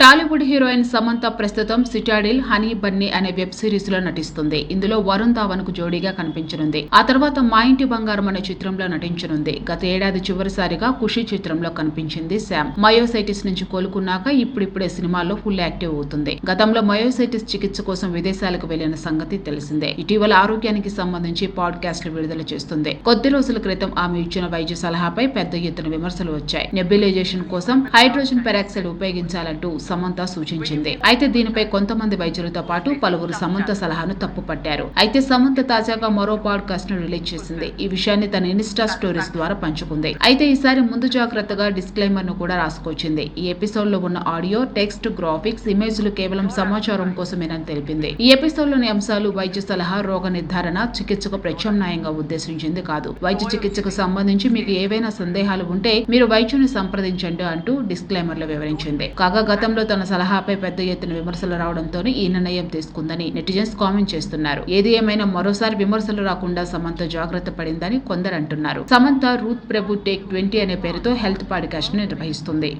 Tollywood heroine Samantha ప్రస్తుతం Citadel honey Bunny అనే web సిరీస్లో నటిస్తుంది. ఇందులో వరుణ్ ధావన్కు జోడీగా కనిపించనుంది. ఆ తర్వాత మా ఇంటి బంగారం అనే చిత్రంలో నటించనుంది. గత ఏడాది చివరిసారిగా ఖుషి చిత్రంలో కనిపించింది శామ్ మయోసైటిస్ నుంచి కోలుకున్నాక ఇప్పుడిప్పుడే సినిమాల్లో ఫుల్ యాక్టివ్ అవుతుంది. గతంలో మయోసైటిస్ చికిత్స కోసం విదేశాలకు వెళ్ళిన సంగతి తెలిసిందే. ఇటీవల ఆరోగ్యానికి సంబంధించి పాడ్కాస్ట్లు విడుదల చేస్తుంది. కొద్ది రోజుల క్రితం ఆమె ఇచ్చిన వైద్య సలహాపై పెద్ద ఎత్తున విమర్శలు వచ్చాయి. నెబిలైజేషన్ కోసం హైడ్రోజన్ పెరాక్సైడ్ ఉపయోగించాలంటూ సమంత సూచించింది. అయితే దీనిపై కొంతమంది వైద్యులతో పాటు పలువురు సమంత సలహాను తప్పుపట్టారు. అయితే సమంత తాజాగా మరో పాడ్కాస్ట్ను రిలీజ్ చేసింది. ఈ విషయాన్ని తన ఇన్స్టా స్టోరీస్ ద్వారా పంచుకుంది. అయితే ఈసారి ముందు జాగ్రత్తగా డిస్క్లైమర్ను కూడా రాసుకొచ్చింది. ఈ ఎపిసోడ్లో ఉన్న ఆడియో టెక్స్ట్ గ్రాఫిక్స్ ఇమేజ్లు కేవలం సమాచారం కోసమేనని తెలిపింది. ఈ ఎపిసోడ్లోని అంశాలు వైద్య సలహా రోగ నిర్ధారణ చికిత్సకు ప్రత్యామ్నాయంగా ఉద్దేశించింది కాదు. వైద్య చికిత్సకు సంబంధించి మీకు ఏవైనా సందేహాలు ఉంటే మీరు వైద్యుని సంప్రదించండి అంటూ డిస్క్లైమర్లు వివరించింది. కాగా గతంలో గతంలో తన సలహాపై పెద్ద ఎత్తున విమర్శలు రావడంతో ఈ నిర్ణయం తీసుకుందని నెటిజన్స్ కామెంట్ చేస్తున్నారు. ఏది ఏమైనా మరోసారి విమర్శలు రాకుండా సమంత జాగ్రత్త పడిందని కొందరు అంటున్నారు. Samantha Ruth Prabhu take twenty అనే పేరుతో హెల్త్ పాడ్కాస్ట్ను నిర్వహిస్తుంది.